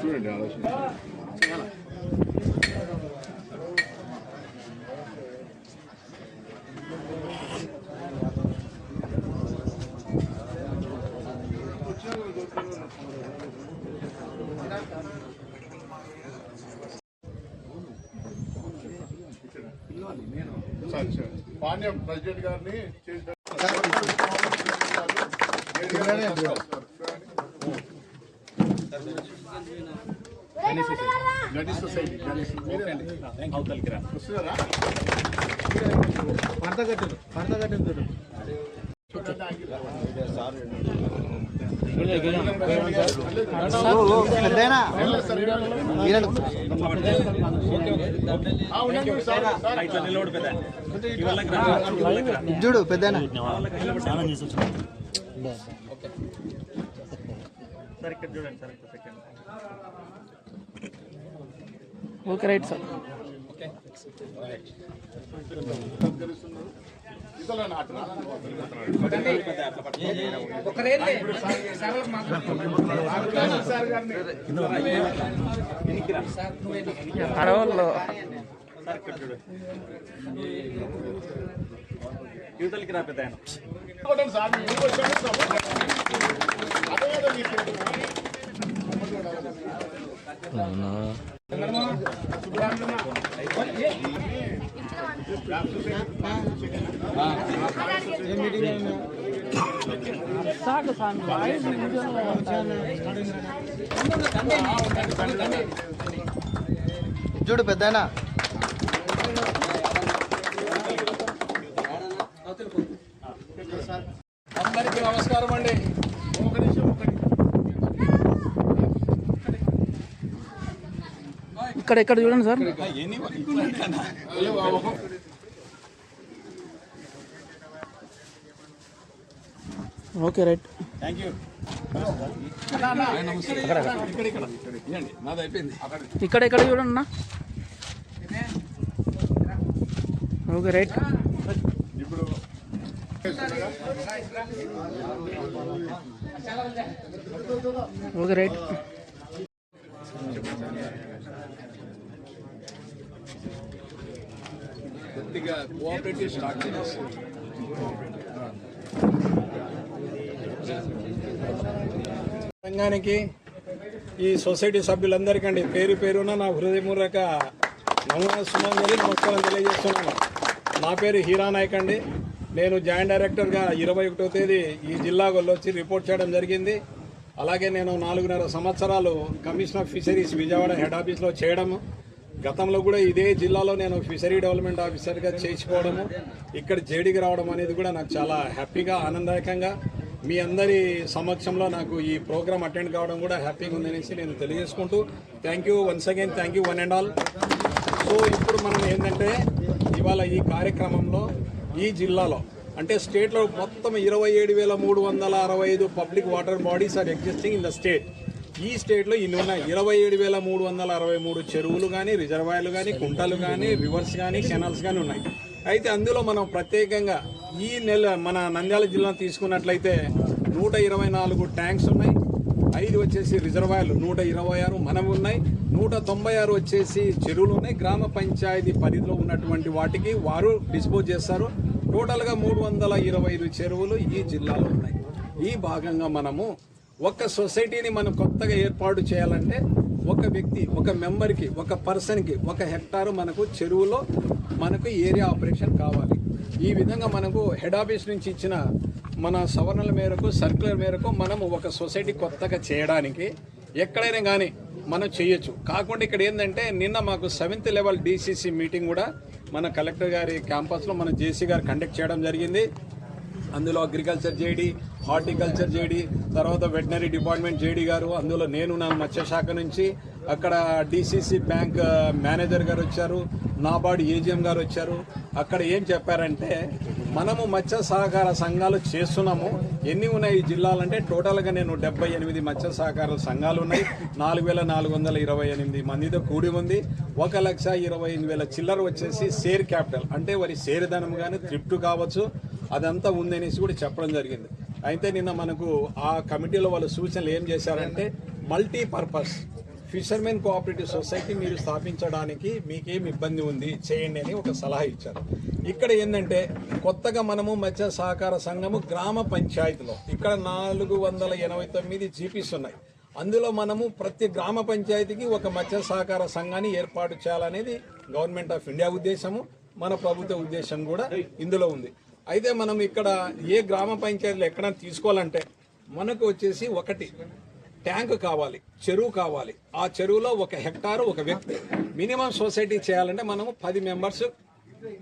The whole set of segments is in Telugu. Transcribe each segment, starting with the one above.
చూడండి ఆలోచన సార్, సార్. పాండ్యం ప్రెసిడెంట్ గారిని గణేష్ సొసైటీ. గణేష్ వస్తున్నారా? పడత కట్టారు పడత చూడు పెద్దయినా ఓకే రైట్ సార్ గారిని అడవుల్లో. యూతలకి రా పెద్ద చూడు పెద్దయినా అందరికీ నమస్కారం అండి. ఒక నిమిషం ఒక నిమిషం. ఇక్కడ ఇక్కడ చూడండి sir. Okay right. Thank you ఇక్కడ ఇక్కడ చూడండి అన్న. Okay right. ఇప్పుడు ఓకే రైట్. కొద్దిగా కోఆపరేటివ్ స్టార్ట్ చేసి సంఘానికి ఈ సొసైటీ సభ్యులందరికండి పేరు పేరున నా హృదయపూర్వక నమూనా నమస్కారం తెలియజేస్తున్నాను. నా పేరు హీరా నాయక్ అండి. నేను జాయింట్ డైరెక్టర్గా ఇరవై ఒకటో తేదీ ఈ జిల్లాకు వచ్చి రిపోర్ట్ చేయడం జరిగింది. అలాగే నేను నాలుగున్నర సంవత్సరాలు commission of fisheries Vijayawada head ఆఫీస్లో చేయడము. గతంలో కూడా ఇదే జిల్లాలో నేను ఫిషరీ డెవలప్మెంట్ ఆఫీసర్గా చేయించుకోవడము. ఇక్కడ జేడీకి రావడం అనేది కూడా నాకు చాలా హ్యాపీగా ఆనందదాయకంగా మీ అందరి సమక్షంలో నాకు ఈ ప్రోగ్రామ్ అటెండ్ కావడం కూడా హ్యాపీగా ఉందనేసి నేను తెలియజేసుకుంటూ thank you once again thank you one and all so ఇప్పుడు మనం ఏంటంటే ఇవాళ ఈ కార్యక్రమంలో ఈ జిల్లాలో అంటే స్టేట్లో మొత్తం ఇరవై ఏడు వేల మూడు వందల అరవై ఐదు public water bodies are existing in the state ఈ స్టేట్లో ఇన్ని ఉన్నాయి. ఇరవై ఏడు వేల మూడు వందల అరవై మూడు చెరువులు కానీ రిజర్వాయర్లు కానీ కుంటలు కానీ రివర్స్ కానీ కెనాల్స్ కానీ ఉన్నాయి. అయితే అందులో మనం ప్రత్యేకంగా ఈ నెల మన నంద్యాల జిల్లా తీసుకున్నట్లయితే నూట ఇరవై నాలుగు ట్యాంక్స్ ఉన్నాయి. ఐదు వచ్చేసి రిజర్వాయర్లు నూట ఇరవై ఆరు మనవి ఉన్నాయి. నూట తొంభై ఆరు వచ్చేసి చెరువులు ఉన్నాయి. గ్రామ పంచాయతీ పరిధిలో ఉన్నటువంటి వాటికి వారు డిస్పోజ్ చేస్తారు. టోటల్గా మూడు వందల ఇరవై ఐదు చెరువులు ఈ జిల్లాలో ఉన్నాయి. ఈ భాగంగా మనము ఒక సొసైటీని మనం కొత్తగా ఏర్పాటు చేయాలంటే ఒక వ్యక్తి ఒక మెంబర్కి ఒక పర్సన్కి ఒక హెక్టారు మనకు చెరువులో మనకు ఏరియా ఆపరేషన్ కావాలి. ఈ విధంగా మనకు హెడ్ ఆఫీస్ నుంచి ఇచ్చిన మన సవరణల మేరకు సర్క్యులర్ మేరకు మనం ఒక సొసైటీ కొత్తగా చేయడానికి ఎక్కడైనా కానీ మనం చేయొచ్చు. కాకుండా ఇక్కడ ఏంటంటే నిన్న మాకు సెవెంత్ లెవెల్ డీసీసీ మీటింగ్ కూడా మన కలెక్టర్ గారి క్యాంపస్లో మన జేసీ గారు కండక్ట్ చేయడం జరిగింది. అందులో అగ్రికల్చర్ జేడీ హార్టికల్చర్ జేడీ తర్వాత వెటనరీ డిపార్ట్మెంట్ జేడీ గారు అందులో నేను నా మత్స్యశాఖ నుంచి అక్కడ డిసిసి బ్యాంక్ మేనేజర్ గారు వచ్చారు నాబార్డ్ ఏజిఎం గారు వచ్చారు. అక్కడ ఏం చెప్పారంటే మనము మత్స్య సహకార సంఘాలు చేస్తున్నాము. ఎన్ని ఉన్నాయి ఈ జిల్లాలంటే టోటల్గా నేను డెబ్బై ఎనిమిది మత్స్య సహకార సంఘాలు ఉన్నాయి. నాలుగు వేల నాలుగు వందల ఇరవై ఎనిమిది మందితో కూడి ఉంది. ఒక లక్ష ఇరవై ఎనిమిది వేల చిల్లర వచ్చేసి షేర్ క్యాపిటల్ అంటే వారి షేర్ ధనం కానీ త్రిప్టు కావచ్చు. అదంతా ఉందనేసి కూడా చెప్పడం జరిగింది. అయితే నిన్న మనకు ఆ కమిటీలో వాళ్ళు సూచనలు ఏం చేశారంటే మల్టీపర్పస్ ఫిషర్మెన్ కోఆపరేటివ్ సొసైటీ మీరు స్థాపించడానికి మీకేం ఇబ్బంది ఉంది చేయండి అని ఒక సలహా ఇచ్చారు. ఇక్కడ ఏంటంటే కొత్తగా మనము మత్స్య సహకార సంఘము గ్రామ పంచాయతీలో ఇక్కడ నాలుగు వందల ఎనభై తొమ్మిది జీపీస్ ఉన్నాయి. అందులో మనము ప్రతి గ్రామ పంచాయతీకి ఒక మత్స్య సహకార సంఘాన్ని ఏర్పాటు చేయాలనేది గవర్నమెంట్ ఆఫ్ ఇండియా ఉద్దేశము మన ప్రభుత్వ ఉద్దేశం కూడా ఇందులో ఉంది. అయితే మనం ఇక్కడ ఏ గ్రామ పంచాయతీలు ఎక్కడ తీసుకోవాలంటే మనకు వచ్చేసి ఒకటి ట్యాంక్ కావాలి చెరువు కావాలి. ఆ చెరువులో ఒక హెక్టారు ఒక వ్యక్తి మినిమం సొసైటీ చేయాలంటే మనము పది మెంబర్స్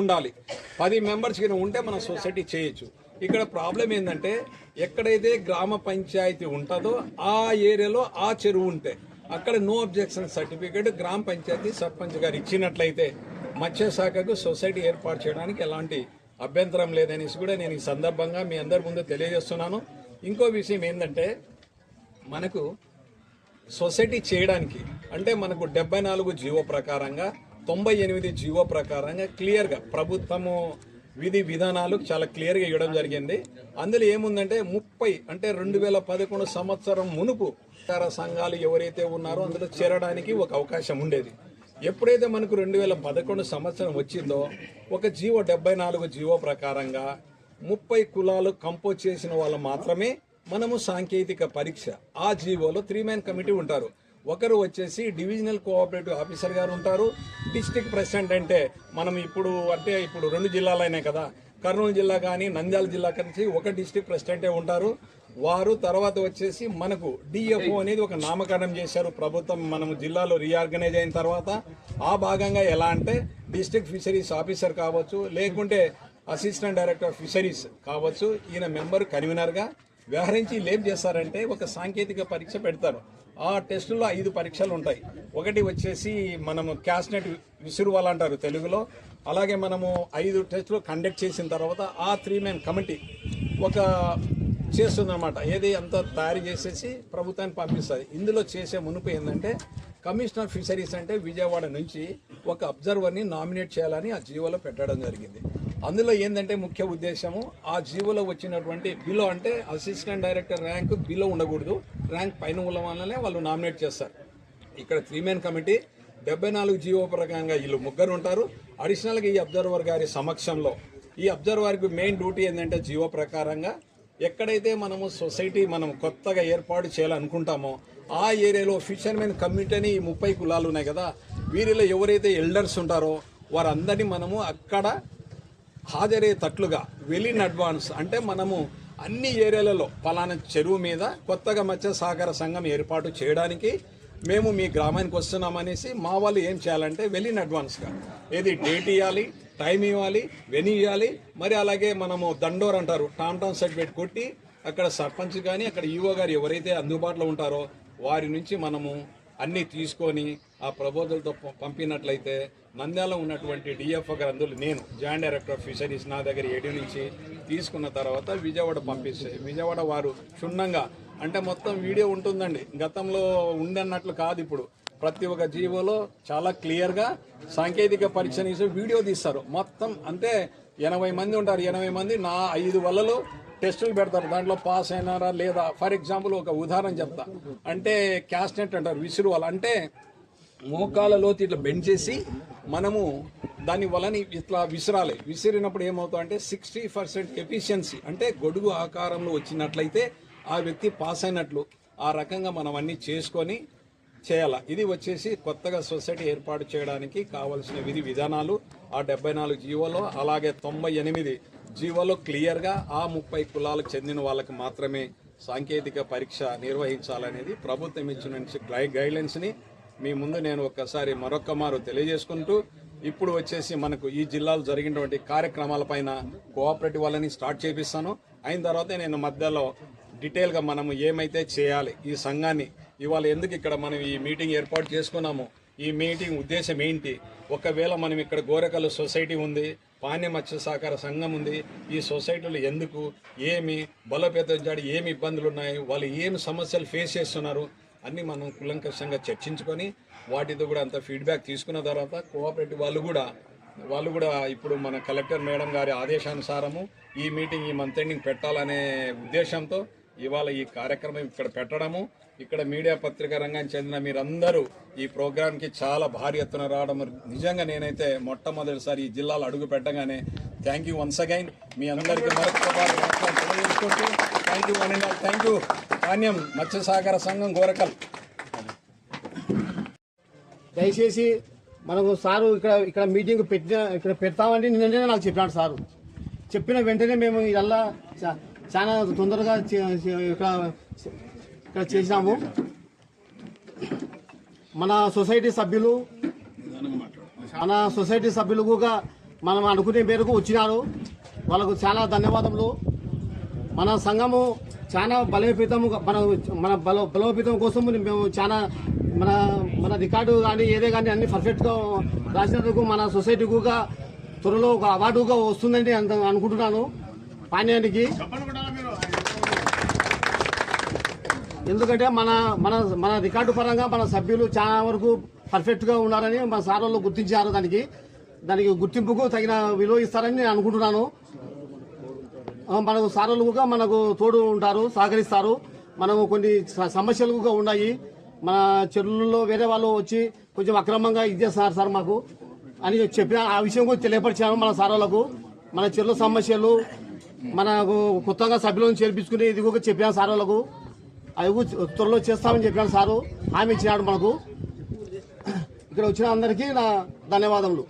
ఉండాలి. పది మెంబర్స్ కింద ఉంటే మనం సొసైటీ చేయొచ్చు. ఇక్కడ ప్రాబ్లం ఏంటంటే ఎక్కడైతే గ్రామ పంచాయతీ ఉంటుందో ఆ ఏరియాలో ఆ చెరువు ఉంటే అక్కడ నో అబ్జెక్షన్ సర్టిఫికేట్ గ్రామ పంచాయతీ సర్పంచ్ గారు ఇచ్చినట్లయితే మత్స్య శాఖకు సొసైటీ ఏర్పాటు చేయడానికి ఎలాంటి అభ్యంతరం లేదనేసి కూడా నేను ఈ సందర్భంగా మీ అందరి ముందు తెలియజేస్తున్నాను. ఇంకో విషయం ఏంటంటే మనకు సొసైటీ చేయడానికి అంటే మనకు డెబ్బై నాలుగు జీవో ప్రకారంగా తొంభై ఎనిమిది జీవో ప్రకారంగా క్లియర్గా ప్రభుత్వము విధి విధానాలు చాలా క్లియర్గా ఇవ్వడం జరిగింది. అందులో ఏముందంటే ముప్పై అంటే రెండు వేల పదకొండు సంవత్సరం మునుపు సంఘాలు ఎవరైతే ఉన్నారో అందులో చేరడానికి ఒక అవకాశం ఉండేది. ఎప్పుడైతే మనకు రెండు వేల పదకొండు సంవత్సరం వచ్చిందో ఒక జీవో డెబ్బై నాలుగు జీవో ప్రకారంగా ముప్పై కులాలు కంపోజ్ చేసిన వాళ్ళు మాత్రమే మనము సాంకేతిక పరీక్ష ఆ జీవోలో త్రీ మ్యాన్ కమిటీ ఉంటారు. ఒకరు వచ్చేసి డివిజనల్ కోఆపరేటివ్ ఆఫీసర్ గారు ఉంటారు. డిస్టిక్ ప్రెసిడెంట్ అంటే మనం ఇప్పుడు అంటే ఇప్పుడు రెండు జిల్లాలైనాయి కదా. కర్నూలు జిల్లా కానీ నంద్యాల జిల్లా నుంచి ఒక డిస్ట్రిక్ట్ ప్రెసిడెంటే ఉంటారు. వారు తర్వాత వచ్చేసి మనకు డిఎఫ్ఓ అనేది ఒక నామకరణం చేశారు. ప్రభుత్వం మనము జిల్లాలో రీఆర్గనైజ్ అయిన తర్వాత ఆ భాగంగా ఎలా అంటే డిస్ట్రిక్ట్ ఫిషరీస్ ఆఫీసర్ కావచ్చు లేకుంటే అసిస్టెంట్ డైరెక్టర్ ఆఫ్ ఫిషరీస్ కావచ్చు ఈయన మెంబర్ కన్వీనర్గా వ్యవహరించి ఏం చేస్తారంటే ఒక సాంకేతిక పరీక్ష పెడతారు. ఆ టెస్టులో ఐదు పరీక్షలు ఉంటాయి. ఒకటి వచ్చేసి మనము క్యాస్నెట్ విసురువాలంటారు తెలుగులో. అలాగే మనము ఐదు టెస్టులు కండక్ట్ చేసిన తర్వాత ఆ త్రీ మెన్ కమిటీ ఒక చేస్తుందన్నమాట. ఏది అంతా తయారు చేసేసి ప్రభుత్వానికి పంపిస్తుంది. ఇందులో చేసే మునుపు ఏంటంటే కమిషనర్ ఫిషరీస్ అంటే విజయవాడ నుంచి ఒక అబ్జర్వర్ని నామినేట్ చేయాలని ఆ జీవోలో పెట్టడం జరిగింది. అందులో ఏంటంటే ముఖ్య ఉద్దేశము ఆ జీవోలో వచ్చినటువంటి బిలో అంటే అసిస్టెంట్ డైరెక్టర్ ర్యాంక్ బిలో ఉండకూడదు. ర్యాంక్ పైన ఉన్న వాళ్ళనే వాళ్ళు నామినేట్ చేస్తారు. ఇక్కడ త్రీ మెన్ కమిటీ డెబ్బై నాలుగు జీవో ప్రకారంగా వీళ్ళు ముగ్గురు ఉంటారు. అడిషనల్గా ఈ అబ్జర్వర్ గారి సమక్షంలో ఈ అబ్జర్వర్కి మెయిన్ డ్యూటీ ఏంటంటే జీవో ప్రకారంగా ఎక్కడైతే మనము సొసైటీ మనం కొత్తగా ఏర్పాటు చేయాలనుకుంటామో ఆ ఏరియాలో ఫిషర్మెన్ కమ్యూనిటీ అని ముప్పై కులాలు ఉన్నాయి కదా వీరిలో ఎవరైతే ఎల్డర్స్ ఉంటారో వారందరినీ మనము అక్కడ హాజరయ్యేటట్లుగా వెలిన్ అడ్వాన్స్ అంటే మనము అన్ని ఏరియాలలో పలానా చెరువు మీద కొత్తగా మత్స్య సహకార సంఘం ఏర్పాటు చేయడానికి మేము మీ గ్రామానికి వస్తున్నామనేసి మా వాళ్ళు ఏం చేయాలంటే వెళ్ళిన అడ్వాన్స్గా ఏది డేట్ ఇవ్వాలి టైం ఇవ్వాలి వెని ఇవ్వాలి. మరి అలాగే మనము దండోర్ అంటారు టామ్ టామ్ సర్టిఫికేట్ కొట్టి అక్కడ సర్పంచ్ కానీ అక్కడ ఈవో గారు ఎవరైతే అందుబాటులో ఉంటారో వారి నుంచి మనము అన్నీ తీసుకొని ఆ ప్రపోజల్తో పంపినట్లయితే నంద్యాలలో ఉన్నటువంటి డిఎఫ్ఓ గారు అందులో నేను జాయింట్ డైరెక్టర్ ఆఫ్ ఫిషరీస్ నా దగ్గర ఏడీ నుంచి తీసుకున్న తర్వాత విజయవాడ పంపిస్తే విజయవాడ వారు క్షుణ్ణంగా అంటే మొత్తం వీడియో ఉంటుందండి. గతంలో ఉండన్నట్లు కాదు ఇప్పుడు. ప్రతి ఒక్క జీవోలో చాలా క్లియర్గా సాంకేతిక పరీక్ష నుంచి వీడియో తీస్తారు. మొత్తం అంటే ఎనభై మంది ఉంటారు. ఎనభై మంది నా ఐదు వలలో టెస్టులు పెడతారు. దాంట్లో పాస్ అయినారా లేదా? ఫర్ ఎగ్జాంపుల్ ఒక ఉదాహరణ చెప్తా. అంటే క్యాస్నెట్ అంటారు విసురు వల అంటే మోకాలలోతి ఇట్లా బెండ్ చేసి మనము దాని వలని ఇట్లా విసిరాలి. విసిరినప్పుడు ఏమవుతా అంటే సిక్స్టీ పర్సెంట్ ఎఫిషియన్సీ అంటే గొడుగు ఆకారంలో వచ్చినట్లయితే ఆ వ్యక్తి పాస్ అయినట్లు ఆ రకంగా మనం అన్ని చేసుకొని చేయాల. ఇది వచ్చేసి కొత్తగా సొసైటీ ఏర్పాటు చేయడానికి కావలసిన విధి విధానాలు ఆ డెబ్బై నాలుగు జీవోలో అలాగే తొంభై ఎనిమిది జీవోలో క్లియర్గా ఆ ముప్పై కులాలకు చెందిన వాళ్ళకి మాత్రమే సాంకేతిక పరీక్ష నిర్వహించాలనేది ప్రభుత్వం ఇచ్చిన గైడ్లైన్స్ని మీ ముందు నేను ఒక్కసారి మరొక్క మారు తెలియజేసుకుంటూ ఇప్పుడు వచ్చేసి మనకు ఈ జిల్లాలో జరిగినటువంటి కార్యక్రమాలపైన కోఆపరేటివ్ వాళ్ళని స్టార్ట్ చేపిస్తాను. అయిన తర్వాత నేను మధ్యలో డీటెయిల్గా మనము ఏమైతే చేయాలి ఈ సంఘాన్ని ఇవాళ ఎందుకు ఇక్కడ మనం ఈ మీటింగ్ ఏర్పాటు చేసుకున్నాము ఈ మీటింగ్ ఉద్దేశం ఏంటి ఒకవేళ మనం ఇక్కడ గోరకల్లు సొసైటీ ఉంది పాణ్య మత్స్య సహకార సంఘం ఉంది ఈ సొసైటీలో ఎందుకు ఏమి బలోపేతం జాడి ఏమి ఇబ్బందులు ఉన్నాయి వాళ్ళు ఏమి సమస్యలు ఫేస్ చేస్తున్నారు అన్ని మనం కులంకషంగా చర్చించుకొని వాటితో కూడా అంత ఫీడ్బ్యాక్ తీసుకున్న తర్వాత కోఆపరేటివ్ వాళ్ళు కూడా వాళ్ళు కూడా ఇప్పుడు మన కలెక్టర్ మేడం గారి ఆదేశానుసారము ఈ మీటింగ్ ఈ మంత్ ఎండింగ్ పెట్టాలనే ఉద్దేశంతో ఇవాళ ఈ కార్యక్రమం ఇక్కడ పెట్టడము ఇక్కడ మీడియా పత్రికా రంగానికి చెందిన మీరందరూ ఈ ప్రోగ్రాంకి చాలా భారీ ఎత్తున రావడం. నిజంగా నేనైతే మొట్టమొదటిసారి ఈ జిల్లాలో అడుగు పెట్టగానే థ్యాంక్ యూ వన్స్ అగైన్ మీ అందరికీ మరొకసారి thank you one and all thank you ధాన్యం మత్స్యసహకార సంఘం గోరకల్. దయచేసి మనకు సారు ఇక్కడ ఇక్కడ మీటింగ్ పెట్టిన ఇక్కడ పెడతామని నిన్ననే నాకు చెప్పినాడు సారు. చెప్పిన వెంటనే మేము ఇదల్లా చా- చాలా తొందరగా చే- ఇక్కడ ఇక్కడ చేసినాము. మన సొసైటీ సభ్యులు మన సొసైటీ సభ్యులు కూడా మనం అనుకునే మేరకు వచ్చినారు. వాళ్ళకు చాలా ధన్యవాదములు. మన సంఘము చాలా బలోపేతం మన మన బలో బలోపేతం కోసం మేము చాలా మన మన రికార్డు కానీ ఏదే కానీ అన్ని పర్ఫెక్ట్గా రాసినందుకు మన సొసైటీ కూడా త్వరలో ఒక అవార్డుగా వస్తుందని అంత అనుకుంటున్నాను. పానీయానికి ఎందుకంటే మన మన మన రికార్డు పరంగా మన సభ్యులు చాలా వరకు పర్ఫెక్ట్గా ఉన్నారని మన సార్ వాళ్ళు గుర్తించారు దానికి. దానికి గుర్తింపుకు తగిన విలువ ఇస్తారని నేను అనుకుంటున్నాను. మనకు సార్లు కూడా మనకు తోడు ఉంటారు సహకరిస్తారు. మనము కొన్ని సమస్యలుగా సమస్యలు కూడా ఉన్నాయి. మన చెరువుల్లో వేరే వాళ్ళు వచ్చి కొంచెం అక్రమంగా ఇచ్చేస్తున్నారు సార్ మాకు అని చెప్పిన ఆ విషయం కూడా తెలియపరిచాను మన సార్లకు మన చెరువుల సమస్యలు మనకు కొత్తగా సభ్యులను చేర్పించుకుని ఇది కూడా చెప్పాను సార్లకు అవి త్వరలో చేస్తామని చెప్పాను సారు. హామీ ఇచ్చినాడు మనకు. ఇక్కడ వచ్చిన అందరికీ నా ధన్యవాదములు.